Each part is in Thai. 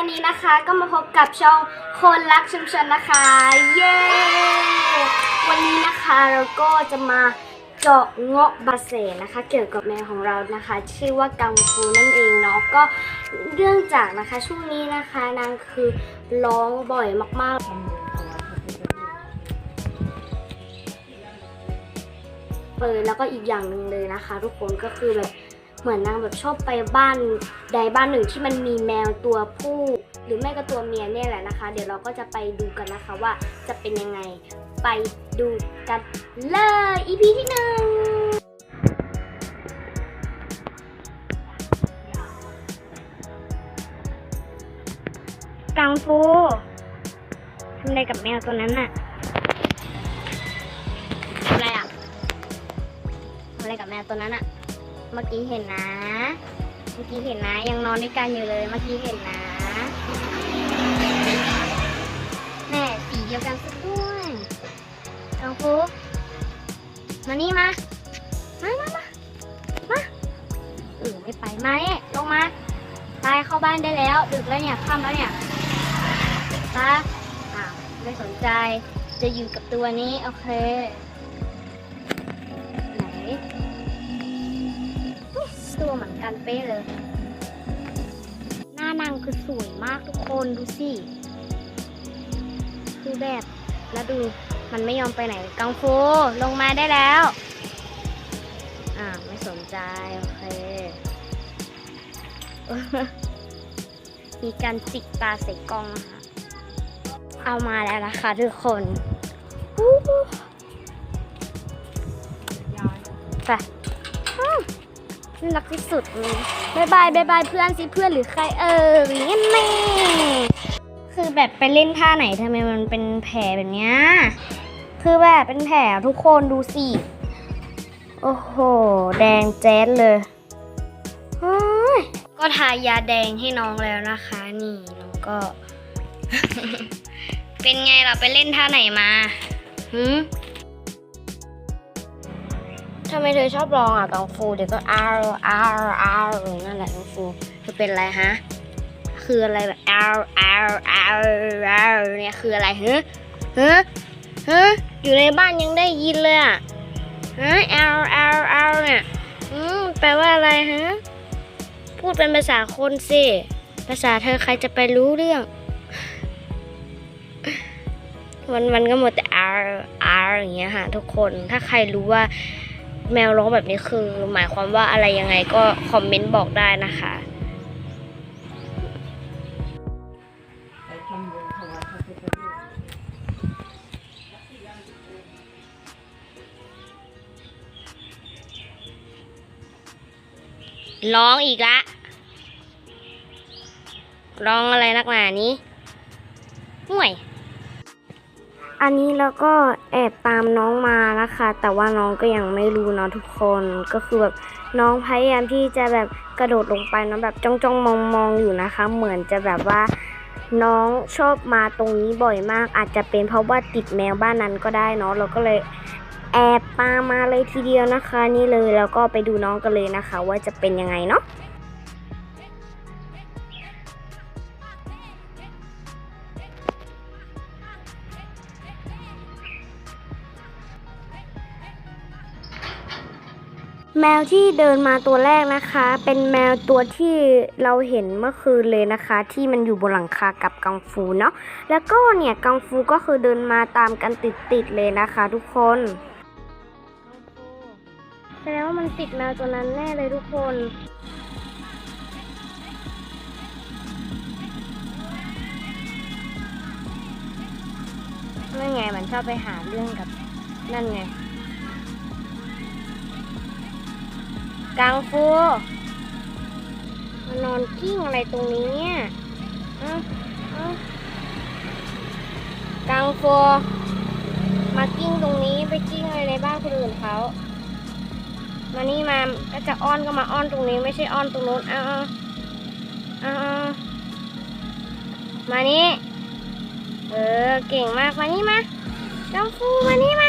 วันนี้นะคะก็มาพบกับช่องคนรักชุมชนนะคะ เย้ วันนี้นะคะเราก็จะมาเจาะเงาะบาเซนะคะ เกี่ยวกับแมวของเรานะคะ ชื่อว่ากังฟูนั่นเองเนาะก็เรื่องจากนะคะช่วงนี้นะคะนางคือร้องบ่อยมากๆเลยแล้วก็อีกอย่างหนึ่งเลยนะคะ ทุกคนก็คือแบบ เหมือนนางแบบชอบไปบ้านใดบ้านหนึ่งที่มันมีแมวตัวผู้ หรือไม่ก็ตัวเมียเนี่ยแหละนะคะ เดี๋ยวเราก็จะไปดูกันนะคะว่าจะเป็นยังไงไปดูกันเลย EP ที่หนึ่งกังฟูทำอะไรกับแมวตัวนั้นน่ะทำอะไรอะทำอะไรกับแมวตัวนั้นอะ เมื่อกี้เห็นนะ เมื่อกี้เห็นนะ ยังนอนด้วยกันอยู่เลย เมื่อกี้เห็นนะ แม่สีเดียวกันสักด้วยกังฟูมานี่มา มามามามาเออไม่ไป มาเนี่ยลงมาตายเข้าบ้านได้แล้ว ดึกแล้วเนี่ย ค่ำแล้วเนี่ยตาอ้าวไม่สนใจ จะอยู่กับตัวนี้ โอเค ตัวเหมือนกันเป๊ะเลย หน้านางคือสวยมากทุกคนดูสิ คือแบบแล้วดูมันไม่ยอมไปไหน กังฟูลงมาได้แล้ว อ่าไม่สนใจ โอเค มีการจิกตาใส่กล้องนะคะ เอามาแล้วนะคะทุกคนอู้หูไปอ้าว น่ารักที่สุดเลยบายบายบายบายเพื่อนสิเพื่อนหรือใครเอองนี้นี่คือแบบไปเล่นท่าไหนทำไมมันเป็นแผลแบบเนี้ยคือแบบเป็นแผลทุกคนดูสิ โอ้โห แดงแจ๊ดเลยเฮ้ยก็ทายาแดงให้น้องแล้วนะคะ นี่น้องก็ เป็นไงเราไปเล่นท่าไหนมาหืม ทำไมเธอชอบร้องอะกังฟูเดี๋ยวก็อ้าวอ้าวอ้าวนั่นแหละกังฟูเธอเป็นอะไรฮะคืออะไรแบบอ้าวอ้าวอ้าวอ้าวเนี่ยคืออะไรเฮะฮะฮะอยู่ในบ้านยังได้ยินเลยอะฮะอ้าวอ้าวอ้าวเนี่ยอืมแปลว่าอะไรฮะพูดเป็นภาษาคนสิภาษาเธอใครจะไปรู้เรื่องวันวันก็หมดแต่ R R อย่างเงี้ยค่ะทุกคนถ้าใครรู้ว่า แมวร้องแบบนี้คือ หมายความว่าอะไรยังไงก็คอมเมนต์บอกได้นะคะร้องอีกละ ร้องอะไรนักหนานี้ห่วย อันนี้แล้วก็แอบตามน้องมานะคะ แต่ว่าน้องก็ยังไม่รู้เนาะทุกคนก็คือแบบน้องพยายามที่จะแบบกระโดดลงไปเนาะแบบจ้องจ้องมองมองอยู่นะคะ เหมือนจะแบบว่า น้องชอบมาตรงนี้บ่อยมาก อาจจะเป็นเพราะว่าติดแมวบ้านนั้นก็ได้เนาะเราก็เลยแอบตามมาเลยทีเดียวนะคะ นี่เลยแล้วก็ไปดูน้องกันเลยนะคะ ว่าจะเป็นยังไงเนาะ แมวที่เดินมาตัวแรกนะคะ เป็นแมวตัวที่เราเห็นเมื่อคืนเลยนะคะ ที่มันอยู่บนหลังคากับกังฟูเนาะแล้วก็เนี่ยกังฟูก็คือเดินมาตามกันติดๆเลยนะคะ ทุกคนแสดงว่ามันติดแมวตัวนั้นแน่เลยทุกคนนั่นไงมันชอบไปหาเรื่องกับนั่นไง กังฟูมานอนกิ้งอะไรตรงนี้เนี่ยเอ้าเอ้ากังฟูมากิ้งตรงนี้ไปกิ้งอะไรในบ้านคนอื่นเขามานี่มาก็จะอ้อนก็มาอ้อนตรงนี้ ไม่ใช่อ้อนตรงนู้นเอาเอาเอาเอามานี่ เออ เก่งมาก มานี่มากังฟู มานี่มา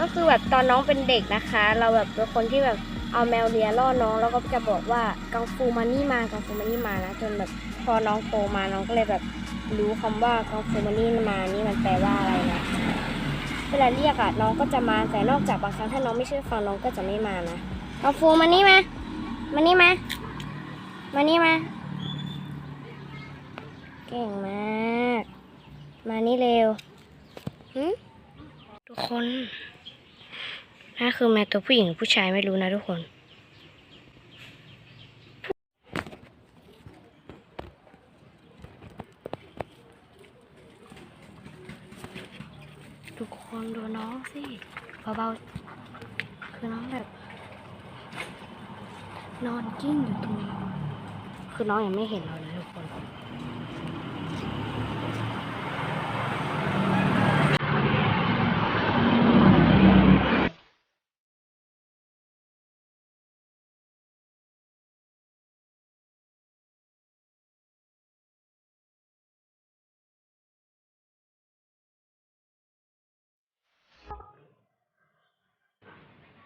ก็คือแบบตอนน้องเป็นเด็กนะคะ เราแบบเป็นคนที่แบบเอาแมวเลียล่อน้องแล้วก็จะบอกว่ากังฟูมานี่มากังฟูมานี่มานะจนแบบพอน้องโตมาน้องก็เลยแบบรู้คำว่ากังฟูมานี่มานี่มันแปลว่าอะไรนะเวลาเรียกอะน้องก็จะมาแต่นอกจากบางครั้งถ้าน้องไม่เชื่อฟังน้องก็จะไม่มานะกังฟูมานี่มามานี่มามานี่มาเก่งมาก มานี่เร็วหึทุกคน นั่นคือแมวตัวผู้หญิงผู้ชายไม่รู้นะทุกคนทุกคนดูน้องสิเบาๆคือน้องแบบ นอนกิ้งอยู่ตรงนี้คือน้องยังไม่เห็นเรานะทุกคน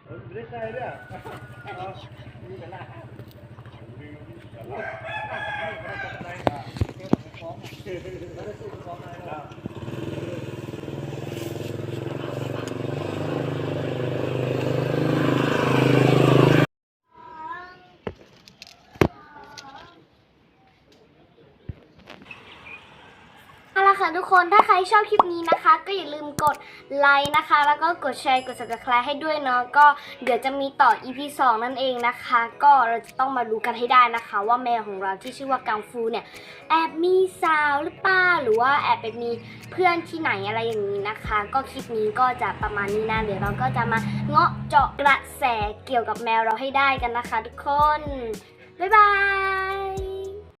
เอาละค่ะ ทุกคนถ้าใครชอบคลิปนี้นะคะ ก็อย่าลืมกดไลค์นะคะ แล้วก็กดแชร์กด subscribe ให้ด้วยเนาะก็เดี๋ยวจะมีต่อ EP 2 นั่นเองนะคะ ก็เราจะต้องมาดูกันให้ได้นะคะ ว่าแมวของเราที่ชื่อว่ากังฟูเนี่ยแอบมีสาวหรือเปล่าหรือว่าแอบไปมีเพื่อนที่ไหนอะไรอย่างนี้นะคะ ก็คลิปนี้ก็จะประมาณนี้นะเดี๋ยวเราก็จะมาเงาะเจาะกระแสเกี่ยวกับแมวเราให้ได้กันนะคะ ทุกคนบ๊ายบาย